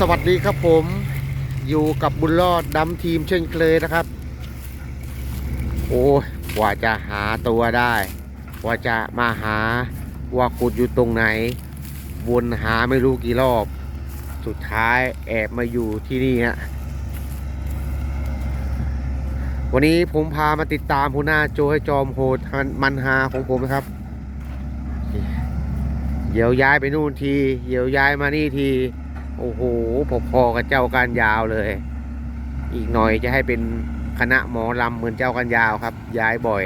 สวัสดีครับผมอยู่กับบุญรอดดำทีมเช่นเคยนะครับ โอ้ยกว่าจะหาตัวได้กว่าจะมาหาว่าขุดอยู่ตรงไหน วนหาไม่รู้กี่รอบ สุดท้ายแอบมาอยู่ที่นี่ฮะวันนี้ผมพามาติดตามหัวหน้าโจให้จอมโหดมันหาของผมนะครับเดี๋ยวย้ายไปนู่นที เดี๋ยวย้ายมานี่ที โอ้โหพอๆกับเจ้าการยาวเลย อีกหน่อยจะให้เป็นคณะหมอลำเหมือนเจ้ากันยาวครับ ย้ายบ่อย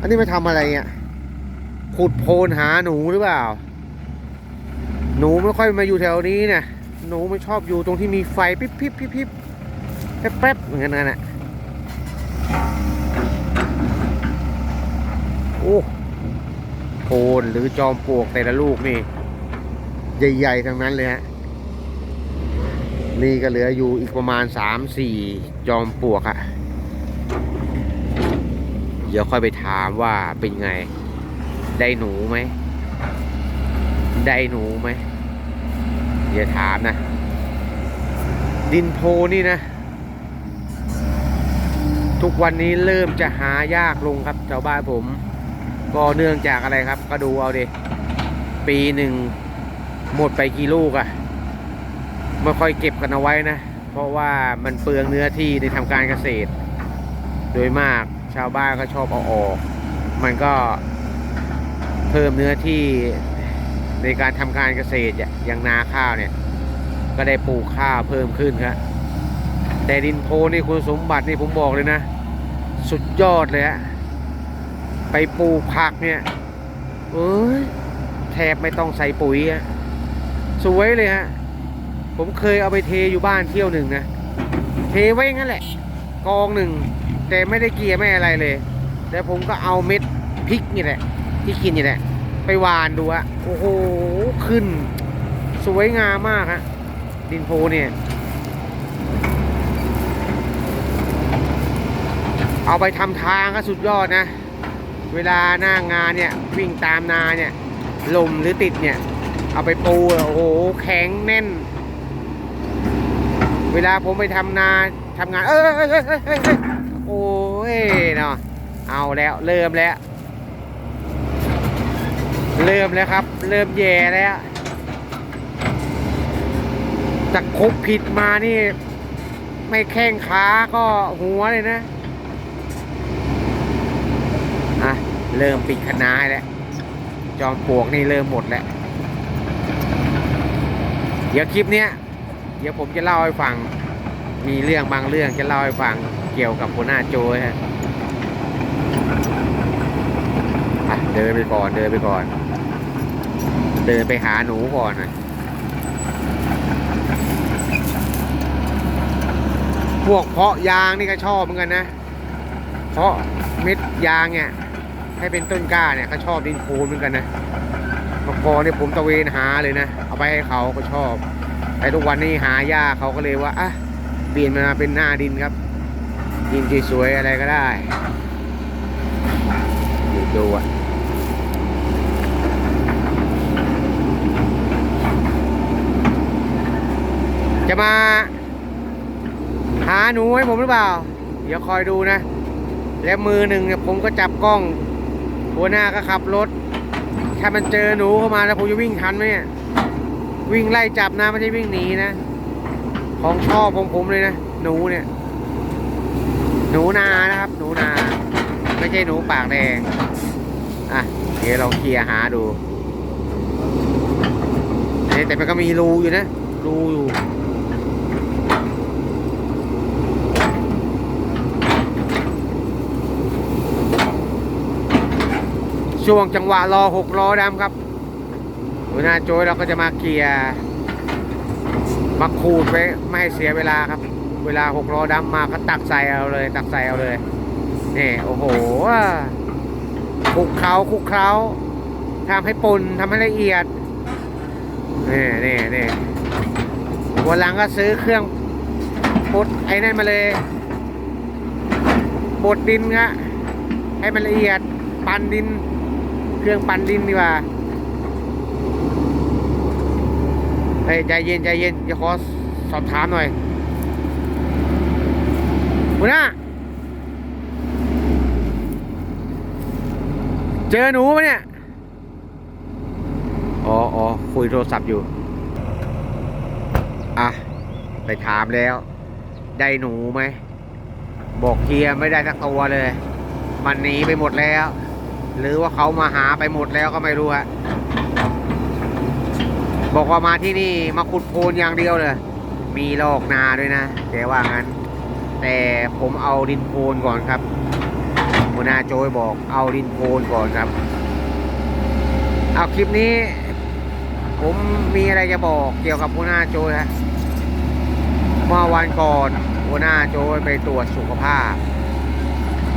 อันนี้มาทำอะไรเนี่ยขุดโพนหาหนูหรือเปล่า หนูไม่ค่อยมาอยู่แถวนี้นะหนูมันชอบอยู่ตรงที่มีไฟปิ๊บปิ๊บปิ๊บปิ๊บแป๊บแป๊บเหมือนกันนั่นแหละโอ้โพนหรือจอมปลวกแต่ละลูกนี่ ใหญ่ๆทั้งนั้นเลยฮะ นี่ก็เหลืออยู่อีกประมาณ 3-4 จอมปลวกอะเดี๋ยวค่อยไปถามว่าเป็นไง ได้หนูไหม ได้หนูไหมอย่าถามนะ ดินโพนี่นะ ทุกวันนี้เริ่มจะหายากลงครับชาวบ้านผม ก็เนื่องจากอะไรครับ ก็ดูเอาดิ ปีหนึ่งหมดไปกี่ลูกอะ ไม่ค่อยเก็บกันเอาไว้นะ เพราะว่ามันเปลืองเนื้อที่ในทำการเกษตร โดยมากชาวบ้านก็ชอบเอาออก มันก็เพิ่มเนื้อที่ในการทำการเกษตรอย่างนาข้าวเนี่ย ก็ได้ปลูกข้าวเพิ่มขึ้นครับแต่ดินโพนี่คุณสมบัตินี่ผมบอกเลยนะ สุดยอดเลยฮะไปปลูกผักเนี่ยเอ้ยแทบไม่ต้องใส่ปุ๋ยอะสวยเลยฮะ ผมเคยเอาไปเทอยู่บ้านเที่ยวหนึ่งนะ เทไว้งั้นแหละ กองหนึ่ง แต่ไม่ได้เกียร์ไม่อะไรเลย แต่ผมก็เอาเม็ดพริกนี่แหละ ที่กินนี่แหละ ไปวานดูอะโอ้โห ขึ้น สวยงามมากฮะ ดินโพเนี่ยเอาไปทำทางก็สุดยอดนะ เวลาหน้างานเนี่ย วิ่งตามนาเนี่ย ลมหรือติดเนี่ย เอาไปปูอะโอ้โห แข็งแน่น เวลาผมไปทำนาทำงาน เออเอยเอยเอยเอยเอยโอ้ยเนาะเอาแล้วเริ่มแล้ว เริ่มแล้วครับ เริ่มแย่แล้วจากคบผิดมานี่ ไม่แข้งขาก็หัวเลยนะอะเริ่มปิดคณะแล้วจอมปลวกนี่เริ่มหมดแล้ว เดี๋ยวคลิปเนี้ย ดี๋ยวผมจะเล่าให้ฟัง มีเรื่องบางเรื่องจะเล่าให้ฟังเกี่ยวกับหัวหน้าโจฮะเดินไปก่อนเดินไปก่อน เดินไปหาหนูก่อนนะพวกเพาะยางนี่ก็ชอบเหมือนกันนะ เพาะเม็ดยางเนี่ยให้เป็นต้นกล้าเนี่ยเขาชอบดินโคลนเหมือนกันนะมะกอเนี่ยผมตะเวนหาเลยนะ เอาไปให้เขาก็ชอบ แต่ทุกวันนี้หายากเขาก็เลยว่าอะเปลี่ยนมาเป็นหน้าดินครับ ดินสวยๆอะไรก็ได้ดูดูอะจะมา หาหนูให้ผมหรือเปล่า เดี๋ยวคอยดูนะ แล้วมือหนึ่งเนี่ยผมก็จับกล้อง หัวหน้าก็ขับรถ ถ้ามันเจอหนูเข้ามาแล้วผมจะวิ่งทันไหมเนี่ย วิ่งไล่จับนะไม่ใช่วิ่งหนีนะ ของชอบของผมเลยนะ หนูเนี่ย หนูนานะครับ หนูนา ไม่ใช่หนูปากแดง อะ เดี๋ยวเราเคลียร์หาดูเอ๊ะแต่มันก็มีรูอยู่นะ รูอยู่ช่วงจังหวะรอหกล้อดำครับ หัวหน้าโจยเราก็จะมาเกียร์มาขูดไว้ไม่ให้เสียเวลาครับ เวลาหกล้อดำมาก็ตักใส่เอาเลย ตักใส่เอาเลยนี่โอ้โหคุกเคล้าคุกเคล้าทำให้ป่นทำให้ละเอียดนี่นี่นี่วันหลังก็ซื้อเครื่องบดไอ้นั่นมาเลยบดดินครับให้มันละเอียด ปั่นดิน เครื่องปั่นดินดีกว่า เฮ้ยใจเย็นใจเย็นจะขอสอบถามหน่อยหัวหน้าเจอหนูปะเนี่ย อ๋ออ๋อคุยโทรศัพท์อยู่ อะ ไปถามแล้ว ได้หนูไหม บอกเฮียไม่ได้สักตัวเลย มันหนีไปหมดแล้ว หรือว่าเขามาหาไปหมดแล้วก็ไม่รู้ฮะ บอกว่ามาที่นี่มาขุดโพนอย่างเดียวเลย มีลอกนาด้วยนะแกว่างั้น แต่ผมเอาดินโพนก่อนครับหัวหน้าโจยบอกเอาดินโพนก่อนครับ เอาคลิปนี้ ผมมีอะไรจะบอกเกี่ยวกับหัวหน้าโจยฮะเมื่อวันก่อนหัวหน้าโจยไปตรวจสุขภาพ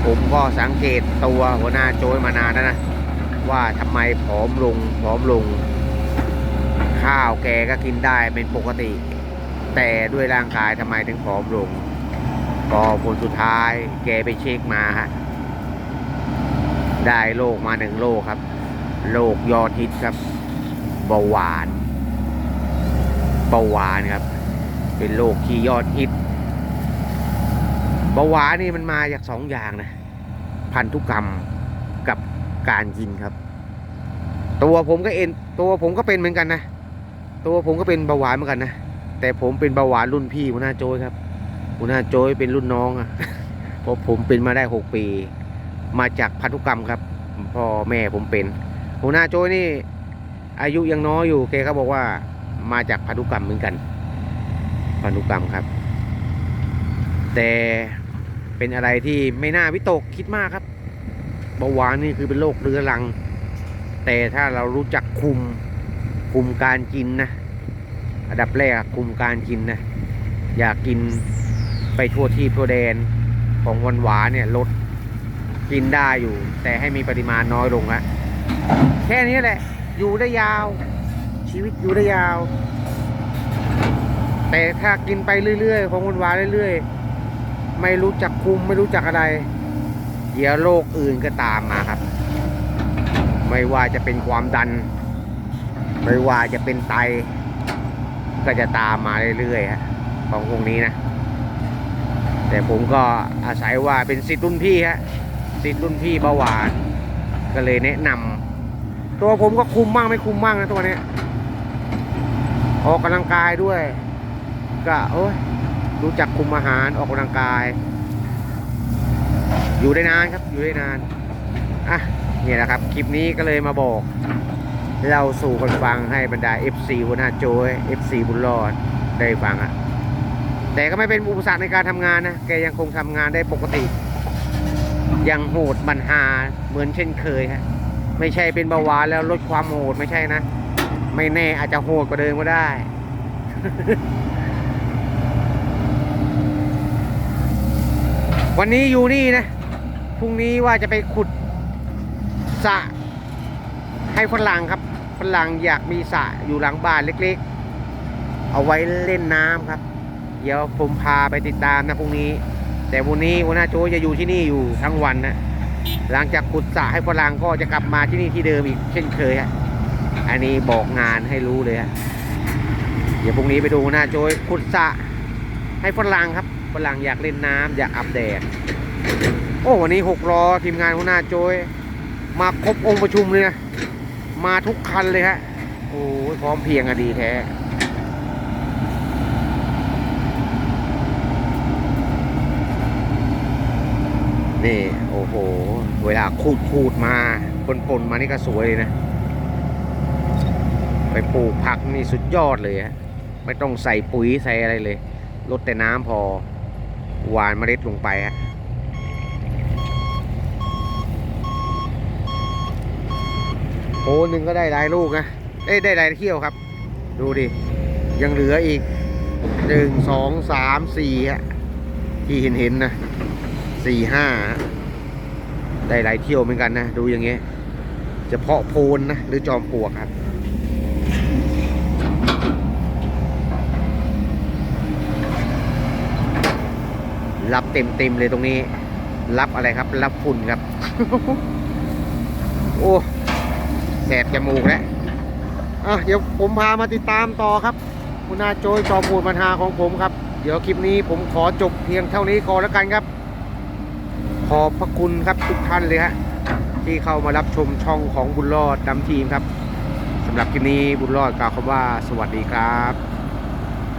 ผมก็สังเกตตัวหัวหน้าโจยมานานแล้วนะว่าทำไมผอมลงผอมลง ข้าวแกก็กินได้เป็นปกติ แต่ด้วยร่างกายทำไมถึงผอมลงก็ผลสุดท้ายแกไปเช็คมาฮะได้โรคมาหนึ่งโรคครับโรคยอดฮิตครับเบาหวานเบาหวานครับ เป็นโรคที่ยอดฮิตเบาหวานนี่มันมาจากสองอย่างนะ พันธุกรรมกับการกินครับ ตัวผมก็เอ็นตัวผมก็เป็นเหมือนกันนะ ตัวผมก็เป็นเบาหวานเหมือนกันนะ แต่ผมเป็นเบาหวานรุ่นพี่หัวหน้าโจยครับหัวหน้าโจยเป็นรุ่นน้องอะเพราะผมเป็นมาได้หกปี มาจากพันธุกรรมครับ พ่อแม่ผมเป็น หัวหน้าโจยนี่ อายุยังน้อยอยู่แกก็บอกว่ามาจากพันธุกรรมเหมือนกัน พันธุกรรมครับ แต่เป็นอะไรที่ไม่น่าวิตกคิดมากครับเบาหวานนี่คือเป็นโรคเรื้อรัง แต่ถ้าเรารู้จักคุม คุมการกินนะอันดับแรกคุมการกินนะอยากกินไปทั่วที่ทั่วแดนของหวานหวานเนี่ยลดกินได้อยู่ แต่ให้มีปริมาณน้อยลงฮะแค่นี้แหละ อยู่ได้ยาว ชีวิตอยู่ได้ยาว แต่ถ้ากินไปเรื่อยๆ ของหวานหวานเรื่อยๆ ไม่รู้จักคุมไม่รู้จักอะไร เดี๋ยวโรคอื่นก็ตามมาครับ ไม่ว่าจะเป็นความดัน ไม่ว่าจะเป็นไต ก็จะตามมาเรื่อยๆฮะของพวกนี้นะ แต่ผมก็อาศัยว่าเป็นสิทธิ์รุ่นพี่ฮะสิทธิ์รุ่นพี่เบาหวาน ก็เลยแนะนำตัวผมก็คุมบ้างไม่คุมบ้างนะตัวเนี้ยออกกำลังกายด้วย ก็โอ้ยรู้จักคุมอาหารออกกำลังกาย อยู่ได้นานครับอยู่ได้นานอะเนี่ยนะครับ คลิปนี้ก็เลยมาบอก เราสู่คนฟังให้บรรดา FC หัวหน้าโจย FC บุญรอดได้ฟังอะแต่ก็ไม่เป็นอุปสรรคในการทำงานนะ แกยังคงทำงานได้ปกติ ยังโหดบันหาเหมือนเช่นเคยฮะไม่ใช่เป็นเบาหวานแล้วลดความโหดไม่ใช่นะ ไม่แน่อาจจะโหดกว่าเดิมก็ได้ วันนี้อยู่นี่นะพรุ่งนี้ว่าจะไปขุดสะให้ฝรั่งครับ ฝรั่งอยากมีสระอยู่หลังบ้านเล็กๆ เอาไว้เล่นน้ำครับ เดี๋ยวผมพาไปติดตามนะพรุ่งนี้ แต่วันนี้หัวหน้าโจจะอยู่ที่นี่อยู่ทั้งวันนะหลังจากขุดสระให้ฝรั่งก็จะกลับมาที่นี่ที่เดิมอีกเช่นเคยฮะอันนี้บอกงานให้รู้เลยฮะเดี๋ยวพรุ่งนี้ไปดูหน้าโจยขุดสระให้ฝรั่งครับฝรั่งอยากเล่นน้ำอยากอาบแดดโอ้วันนี้หกล้อทีมงานหัวหน้าโจยมาครบองค์ประชุมเลยนะ มาทุกคันเลยฮะ โอ้ยพร้อมเพียงอะดีแท้นี่โอ้โห เวลาขูดขูดมาปนปนมานี่ก็สวยเลยนะ ไปปลูกผักนี่สุดยอดเลยฮะไม่ต้องใส่ปุ๋ยใส่อะไรเลยลดแต่น้ำพอหวานเมล็ดลงไปฮะ โอ้หนึ่งก็ได้หลายลูกนะได้ได้หลายเที่ยวครับ ดูดิ ยังเหลืออีกหนึ่งสองสามสี่ฮะที่เห็นเห็นนะสี่ห้าได้หลายเที่ยวเหมือนกันนะ ดูอย่างเงี้ยเฉพาะโพนนะ หรือจอมปลวกครับรับเต็มเต็มเลยตรงนี้ รับอะไรครับ รับฝุ่นครับ โอ้ แสบจมูกแล้วอะเดี๋ยวผมพามาติดตามต่อครับ คุณอาโจยจอมปูดปัญหาของผมครับ เดี๋ยวคลิปนี้ผมขอจบเพียงเท่านี้ก่อนแล้วกันครับ ขอบพระคุณครับทุกท่านเลยฮะที่เข้ามารับชมช่องของบุญรอดดำทีมครับสำหรับคลิปนี้บุญรอดกล่าวคำว่าสวัสดีครับ